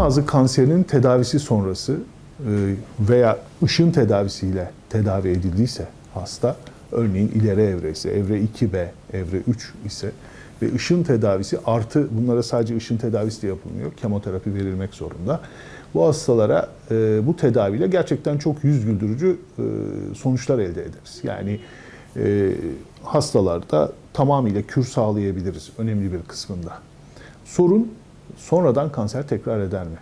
ağzı kanserinin tedavisi sonrası e, veya ışın tedavisiyle tedavi edildiyse hasta, örneğin ileri evre ise, evre 2B, evre 3 ise ve ışın tedavisi artı bunlara sadece ışın tedavisi de yapılmıyor. Kemoterapi verilmek zorunda. Bu hastalara e, bu tedaviyle gerçekten çok yüz güldürücü e, sonuçlar elde ederiz. Yani hastalarda tamamıyla kür sağlayabiliriz önemli bir kısmında. Sorun sonradan kanser tekrar eder mi?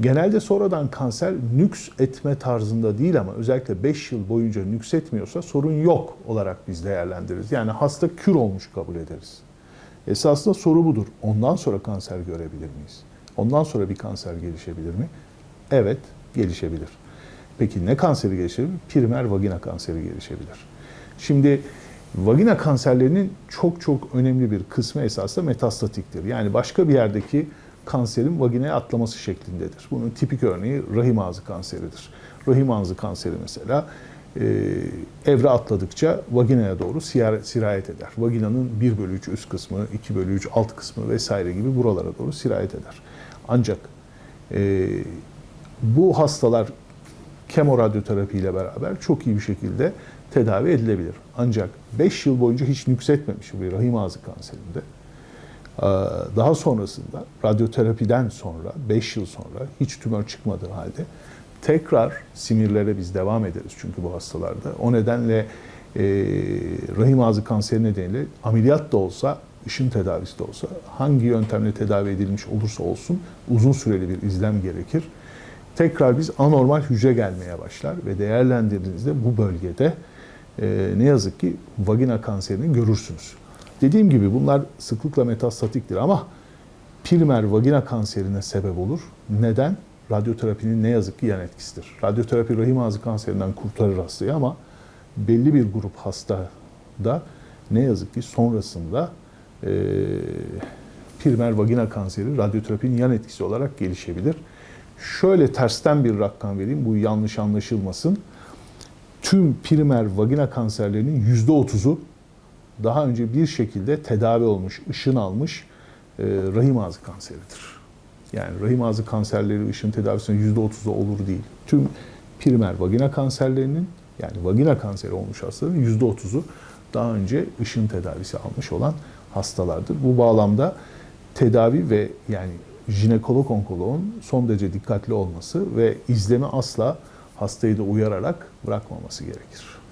Genelde sonradan kanser nüks etme tarzında değil ama özellikle 5 yıl boyunca nüks etmiyorsa sorun yok olarak biz değerlendiririz. Yani hasta kür olmuş kabul ederiz. Esasında soru budur. Ondan sonra kanser görebilir miyiz? Ondan sonra bir kanser gelişebilir mi? Evet, gelişebilir. Peki ne kanseri gelişebilir? Primer vagina kanseri gelişebilir. Şimdi vagina kanserlerinin çok çok önemli bir kısmı esasında metastatiktir. Yani başka bir yerdeki kanserin vaginaya atlaması şeklindedir. Bunun tipik örneği rahim ağzı kanseridir. Rahim ağzı kanseri mesela e, evre atladıkça vaginaya doğru sirayet eder. Vaginanın 1 bölü 3 üst kısmı, 2 bölü 3 alt kısmı vesaire gibi buralara doğru sirayet eder. Ancak e, bu hastalar kemoradyoterapi ile beraber çok iyi bir şekilde tedavi edilebilir. Ancak 5 yıl boyunca hiç nüksetmemiş bir rahim ağzı kanserinde ee, daha sonrasında radyoterapiden sonra 5 yıl sonra hiç tümör çıkmadığı halde tekrar simirlere biz devam ederiz çünkü bu hastalarda. O nedenle e, rahim ağzı kanseri nedeniyle ameliyat da olsa, ışın tedavisi de olsa hangi yöntemle tedavi edilmiş olursa olsun uzun süreli bir izlem gerekir. Tekrar biz anormal hücre gelmeye başlar ve değerlendirdiğinizde bu bölgede e, ne yazık ki vagina kanserini görürsünüz. Dediğim gibi bunlar sıklıkla metastatiktir ama primer vagina kanserine sebep olur. Neden? Radyoterapinin ne yazık ki yan etkisidir. Radyoterapi rahim ağzı kanserinden kurtarır hastayı ama belli bir grup hastada ne yazık ki sonrasında e, primer vagina kanseri radyoterapinin yan etkisi olarak gelişebilir. Şöyle tersten bir rakam vereyim, bu yanlış anlaşılmasın. Tüm primer vagina kanserlerinin %30'u daha önce bir şekilde tedavi olmuş, ışın almış e, rahim ağzı kanseridir. Yani rahim ağzı kanserleri ışın tedavisinin %30'u olur değil. Tüm primer vagina kanserlerinin yani vagina kanseri olmuş hastaların %30'u daha önce ışın tedavisi almış olan hastalardır. Bu bağlamda tedavi ve yani jinekolog onkoloğun son derece dikkatli olması ve izlemi asla hastayı da uyararak bırakmaması gerekir.